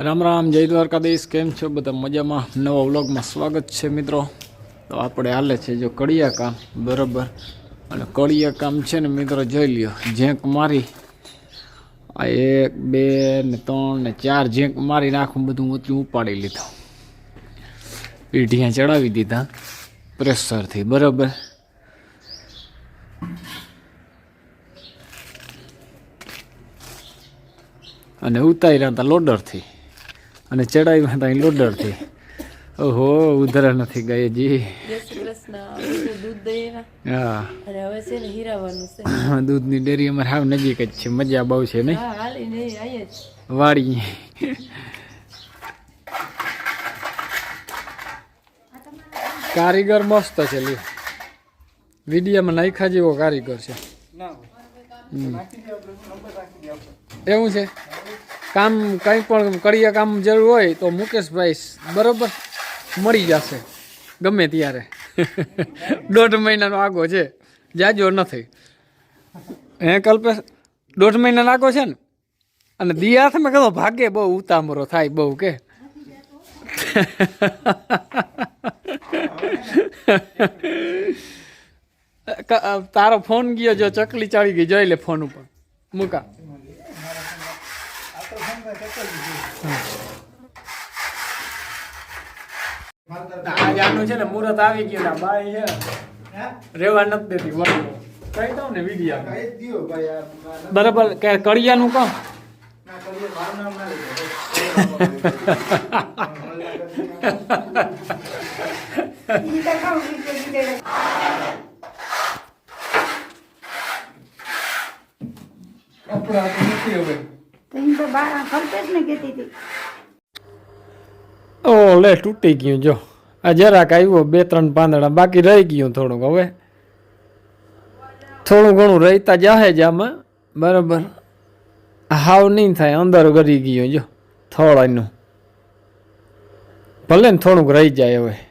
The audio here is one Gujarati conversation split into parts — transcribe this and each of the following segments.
રામ રામ, જય દ્વારકાધીશ. કેમ છો બધા? મજામાં? નવા વ્લોગમાં સ્વાગત છે મિત્રો. તો આપણે હાલે છે જો કડિયા કામ બરાબર? અને કડિયા કામ છે ને મિત્રો, જોઈ લ્યો, ઝેંક મારી. આ એક, બે ને ત્રણ ને ચાર ઝેંક મારી નાખું, બધું ઊંચું ઉપાડી લીધું. પીઢિયા ચડાવી દીધા પ્રેશરથી બરાબર? અને ઉતાર્યા હતા લોડરથી. અને ચડાવ્યા હતા લોડરથી ઓહો ઉધરા નથી ગઈ જી. હા. દૂધની ડેરી અમારે હાવ નજીક જ છે મજા બહુ છે નહીં? વાડી કારીગર મસ્ત છે લી વિડીયામાં નાખ્યા જેવો કારીગર છે. એવું છે? કામ, કંઈ પણ કરીએ કામ જરૂર હોય તો મુકેશભાઈ બરોબર, મળી જશે, ગમે ત્યારે. દોઢ મહિનાનો આગો છે, જાજો નથી. હે કલ્પેશ, દોઢ મહિનાનો આગો છે ને? અને દી હાથમાં કહો ભાગે બહુ ઉતામરો થાય બહુ કે. તારો ફોન ગયો જો, ચકલી ચાળી ગઈ, જોઈ લે ફોન ઉપર. મૂકા. આજ આનું છે ને મુહૂર્ત આવી ગયું ને બાઈ છે રેવા નથી દેતી વળી કહી દઉં ને વિડીયા. બરાબર કે કડિયાનું કહો તો નથી હવે તઈ તો બાર ખર્ચે જ ને કહેતી હતી. ઓ લે, તૂટી ગયું, જો. આ જરાક આવ્યો, બે, ત્રણ પાંદડા બાકી રહી ગયું થોડુંક, હવે. થોડું ઘણું રહેતા જાહે જ આમાં. બરાબર. હાવ નહીં થાય, અંદર ગરી ગયું, જો. થોડાનું. ભલે ને થોડુંક રહી જાય હવે.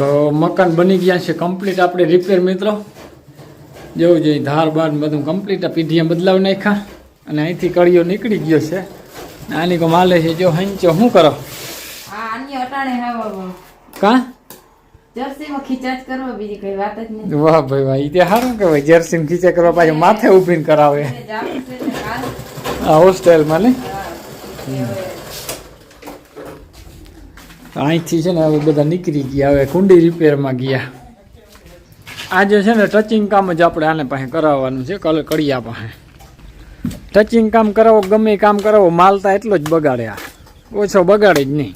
તો મકાન બની ગયા છે કમ્પ્લીટ આપણે રિપેર મિત્રો જેવું જોઈએ ધાર બાર બધું કમ્પ્લીટ પીઢીએ બદલાવી નાખ્યા અને અહીંથી કળીઓ નીકળી ગયો છે. આની કો માલે છે જો હંચો શું કરો? કા? જર્સીમાં વાહ ભાઈ વાહ તે સારું કહેવાય જર્સી ખીચે કરવા પાછું માથે ઊભીને કરાવે. હોસ્ટેલમાં ને? અહીંથી છે ને હવે બધા નીકળી ગયા. હવે કુંડી રિપેરમાં ગયા. આજે છે ને ટચિંગ કામ જ આપણે આને પાસે કરાવવાનું છે કલ કડિયા પાસે. ટચિંગ કામ કરાવો ગમે કામ કરાવો માલતા એટલો જ બગાડે આ ઓછો બગાડે જ નહીં.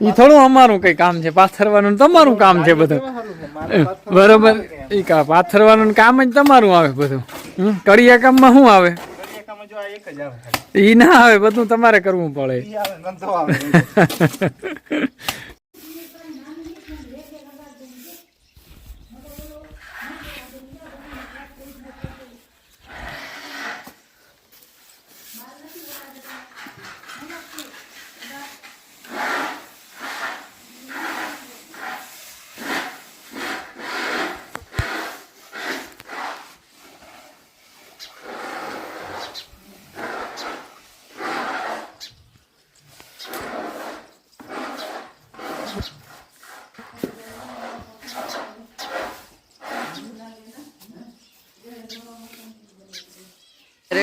એ થોડું અમારું કઈ કામ છે પાથરવાનું તમારું કામ છે બધું. બરોબર. એ કા પાથરવાનું કામ જ તમારું આવે બધું. કડિયા કામમાં શું આવે? ઈ ના આવે બધું તમારે કરવું પડે.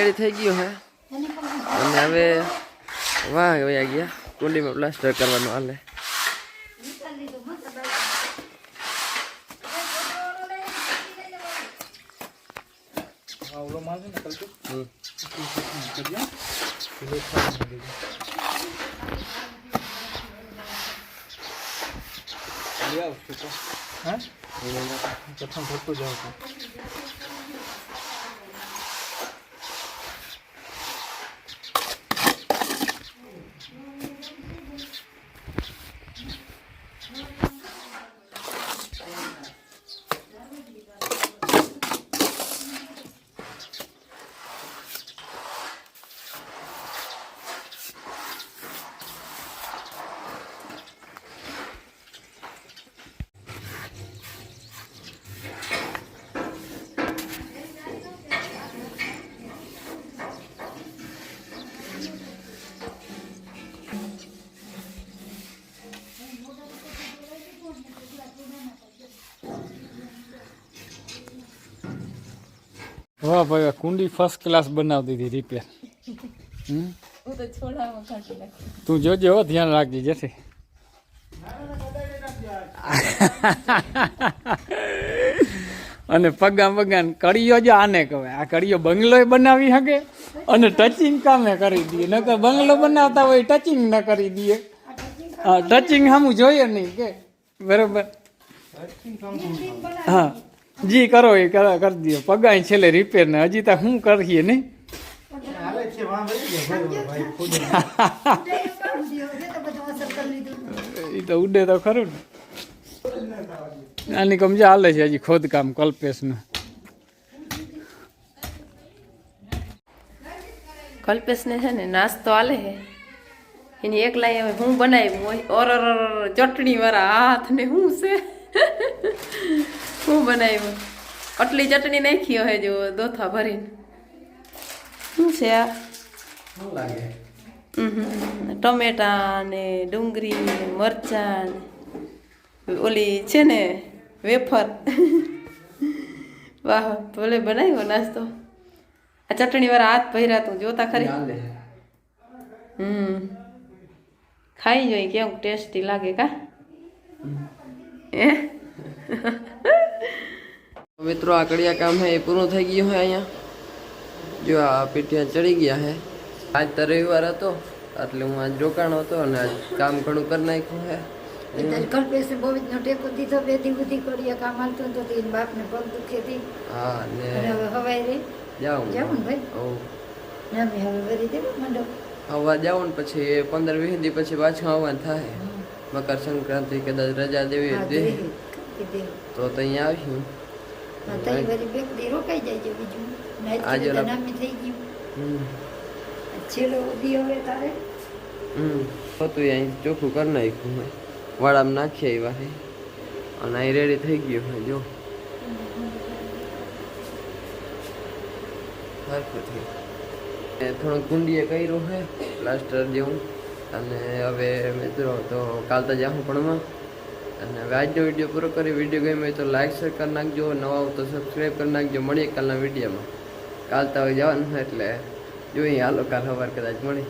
રેડી થઈ ગયો હે. અને હવે વાહ વયા ગયા. કુંડીમાં પ્લાસ્ટર કરવાનું હાલે. પ્રથમ ભરતું જાઉં છું વાહ ભાઈ આ કુંડી ફર્સ્ટ ક્લાસ બનાવતી હતી રિપેર તું જોજે હો ધ્યાન રાખજે જેથી. અને પગા પગા કડીઓ જ આને કહેવાય. આ કડીઓ બંગલો બનાવી શકે અને ટચિંગ કામે કરી દઈએ. નકર બંગલો બનાવતા હોય ટચિંગ ન કરી દઈએ. હા ટચિંગ સામું જોઈએ નહીં કે. બરોબર? હા. જી કરો એ કર- કરી દો પગાય છેલ્લે રિપેર ને. હજી તો શું કરીએ નહીં? એ તો ઉડે તો ખરું ને. આની કમજા હાલે છે હજી ખોદકામ કલ્પેશનું. કલ્પેશને છે ને નાસ્તો આલે છે. એની એકલાય હવે હું બનાવ્યું હોય. ઓર ઓર ઓર ઓર ચટણી વાળા હાથ ને હું છે. હું બનાવ્યું? આટલી ચટણી નાખી હોય જો દોથા ભરીને. શું છે આ? ટમેટા ને ડુંગળી ને મરચાં ને ઓલી છે ને વેફર. વાહ ભલે બનાવ્યો નાસ્તો. આ ચટણી વાળા હાથ પહેર્યા તું જોતા ખરી? હમ. ખાઈ જોઈ કેવું ટેસ્ટી લાગે કા? એ મિત્રો આ કડિયા કામ હે એ પૂરું થઈ ગયું હે અહીંયા. જો આ પીઠિયા ચડી ગયા હે. આજ તો રવિવાર હતો એટલે હું આજ રોકાણો હતો અને આજ કામ ઘણું કરી નાખ્યું હે. કલ્પેશ બહુ ટેકો દીધો બે દી બુદ્ધિ કરીએ કામ હાલતું હતું તો એના બાપને પગ દુખે હતી હા ને અને હવે હવાઈ રે. જાઉં જાવું ને ભાઈ. ઓ. ના મેં હવે વરી દેવું માંડો. આવવા જાઉં ને પછી એ પંદર વીસ દી પછી પાછું આવવાનું થાય. મકર સંક્રાંતિ કદાચ રજા દેવી હા દે. દે કીધી. દે તો તો અહીંયા આવીશું. હા તઈ વરી બે દી રોકાઈ જાય છે બીજું. નાઈટ આજે સુધી ઓલા- નામી થઈ ગયું. હમ. આ છેલ્લો ઉદી હવે તારે. હમ. હતું અહીં ચોખ્ખું કરી નાખ્યું મેં. વાળામાં નાખી આવ્યા હે અને અહીં રેડી થઈ ગયું હે જો. સરખું થયું. એ થોડુંક કુંડીએ કર્યું છે પ્લાસ્ટર જેવું. અને હવે મિત્રો તો કાલ તો જાઉં ભણવા અને આજનો વીડિયો પૂરો કરી, વીડિયો ગમ્યો તો લાઈક શેર કરી નાખજો, નવા તો સબસ્ક્રાઈબ કરી નાખજો. મળીએ કાલના વિડીયોમાં. કાલ તો જવાનું એટલે જોઈએ હાલો, કાલ સવાર કદાચ મળી.